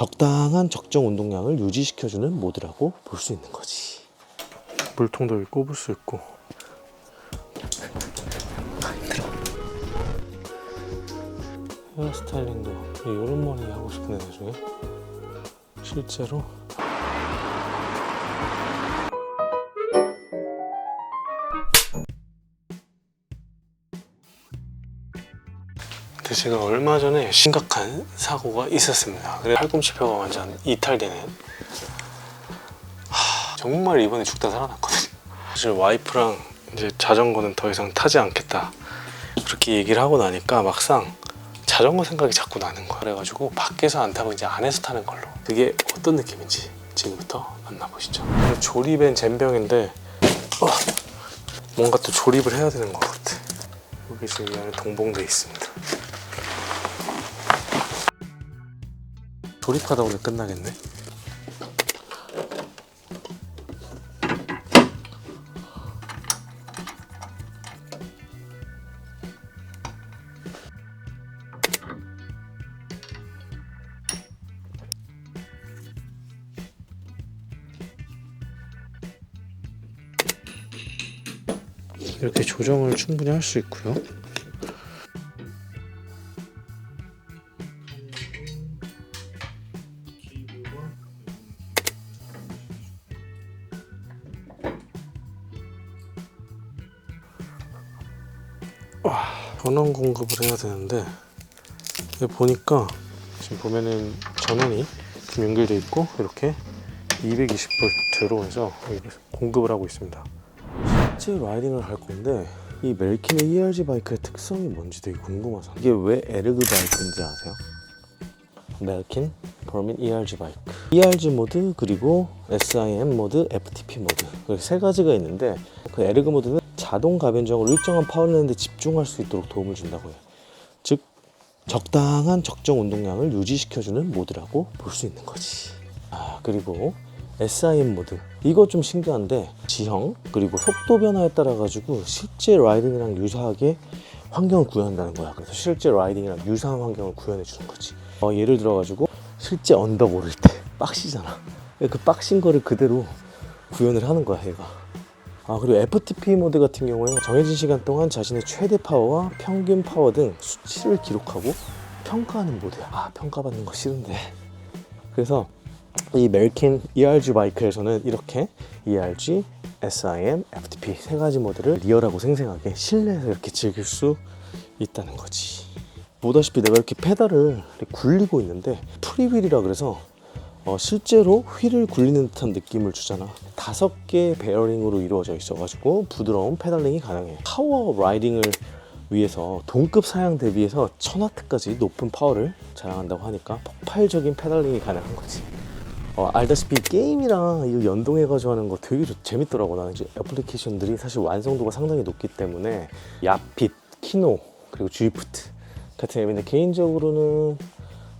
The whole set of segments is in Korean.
적당한 적정 운동량을 유지시켜주는 모드라고 볼 수 있는 거지. 물통도 여기 꼽을 수 있고 헤어스타일링도 이런 머리 하고 싶은데 나중에 실제로 근데 제가 얼마 전에 심각한 사고가 있었습니다. 그래 팔꿈치뼈가 완전 이탈되는 하, 정말 이번에 죽다 살아났거든요. 사실 와이프랑 이제 자전거는 더 이상 타지 않겠다 그렇게 얘기를 하고 나니까 막상 자전거 생각이 자꾸 나는 거야. 그래가지고 밖에서 안 타고 이제 안에서 타는 걸로. 그게 어떤 느낌인지 지금부터 만나보시죠. 조립엔 젬병인데 어, 뭔가 또 조립을 해야 되는 것 같아. 여기 지금 이 안에 동봉돼 있습니다. 조립하다 보면 끝나겠네. 이렇게 조정을 충분히 할 수 있고요. 전원 공급을 해야 되는데 보니까 지금 보면은 전원이 연결돼 있고 이렇게 220V로 해서 공급을 하고 있습니다. 실제 라이딩을 할 건데 이 멜킨의 ERG 바이크의 특성이 뭔지 되게 궁금하잖아. 이게 왜 에르그 바이크인지 아세요? 멜킨 버민 ERG 바이크. ERG 모드 그리고 SIM 모드, FTP 모드 이렇게 세 가지가 있는데 그 에르그 모드는 자동 가변적으로 일정한 파워를 내는데 집중할 수 있도록 도움을 준다고 해요. 즉 적당한 적정 운동량을 유지시켜주는 모드라고 볼 수 있는 거지. 아 그리고 SIM 모드 이거 좀 신기한데 지형 그리고 속도 변화에 따라 가지고 실제 라이딩이랑 유사하게 환경을 구현한다는 거야. 그래서 실제 라이딩이랑 유사한 환경을 구현해 주는 거지. 어, 예를 들어 가지고 실제 언덕 오를 때 빡시잖아. 그 빡신 거를 그대로 구현을 하는 거야, 얘가. 아 그리고 FTP 모드 같은 경우에는 정해진 시간 동안 자신의 최대 파워와 평균 파워 등 수치를 기록하고 평가하는 모드야. 아 평가받는 거 싫은데. 그래서 이 멜킨 ERG 바이크에서는 이렇게 ERG, SIM, FTP 세 가지 모드를 리얼하고 생생하게 실내에서 이렇게 즐길 수 있다는 거지. 보다시피 내가 이렇게 페달을 굴리고 있는데 프리휠이라 그래서 어, 실제로 휠을 굴리는 듯한 느낌을 주잖아. 다섯 개의 베어링으로 이루어져 있어가지고 부드러운 페달링이 가능해. 파워 라이딩을 위해서 동급 사양 대비해서 1000와트까지 높은 파워를 자랑한다고 하니까 폭발적인 페달링이 가능한 거지. 어, 알다시피 게임이랑 이거 연동해가지고 하는 거 되게 좋- 재밌더라고. 나는 이제 애플리케이션들이 사실 완성도가 상당히 높기 때문에 야핏, 키노, 그리고 주이프트 같은 앱인데 개인적으로는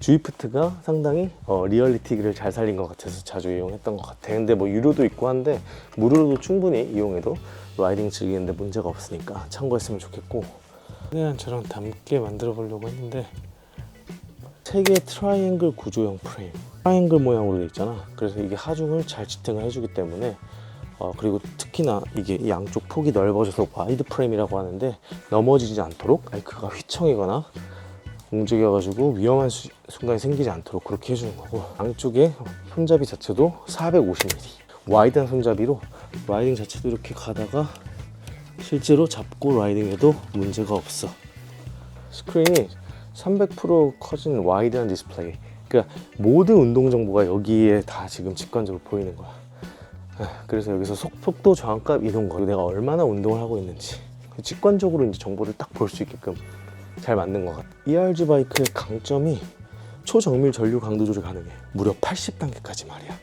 주이프트가 상당히 어, 리얼리티를 잘 살린 것 같아서 자주 이용했던 것 같아. 근데 뭐 유료도 있고 한데 무료로도 충분히 이용해도 라이딩 즐기는데 문제가 없으니까 참고했으면 좋겠고. 최대한처럼 담게 만들어 보려고 했는데 세개 트라이앵글 구조형 프레임. 트라이앵글 모양으로 돼 있잖아. 그래서 이게 하중을 잘 지탱을 해주기 때문에 어, 그리고 특히나 이게 양쪽 폭이 넓어져서 와이드 프레임이라고 하는데 넘어지지 않도록 바이크가 휘청이거나 움직여가지고 위험한 수- 순간이 생기지 않도록 그렇게 해주는 거고 양쪽에 손잡이 자체도 450mm 와이드한 손잡이로 라이딩 자체도 이렇게 가다가 실제로 잡고 라이딩해도 문제가 없어 스크린이 300% 커진 와이드한 디스플레이. 그러니까 모든 운동 정보가 여기에 다 지금 직관적으로 보이는 거야. 아, 그래서 여기서 속, 속도, 저항값, 이동 거 내가 얼마나 운동을 하고 있는지 직관적으로 이제 정보를 딱 볼 수 있게끔 잘 만든 것 같아. ERG 바이크의 강점이 초정밀 전류 강도 조절 가능해. 무려 80단계까지 말이야.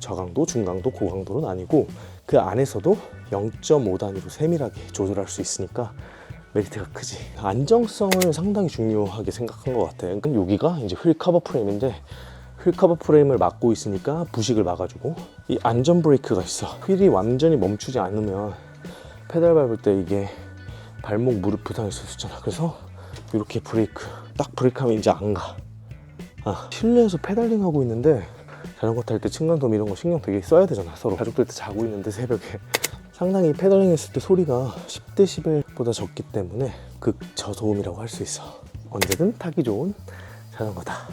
저강도, 중강도, 고강도는 아니고 그 안에서도 0.5 단위로 세밀하게 조절할 수 있으니까 메리트가 크지. 안정성을 상당히 중요하게 생각한 것 같아. 그럼 여기가 이제 휠 커버 프레임인데 휠 커버 프레임을 막고 있으니까 부식을 막아주고 이 안전 브레이크가 있어. 휠이 완전히 멈추지 않으면 페달 밟을 때 이게 발목 무릎 부상일 수 있잖아. 그래서 이렇게 브레이크. 딱 브레이크하면 이제 안 가. 아, 실내에서 페달링 하고 있는데 자전거 탈 때 층간소음 이런 거 신경 되게 써야 되잖아 서로. 가족들 때 자고 있는데 새벽에. 상당히 페달링 했을 때 소리가 10dB보다 적기 때문에 극저소음이라고 할 수 있어. 언제든 타기 좋은 자전거다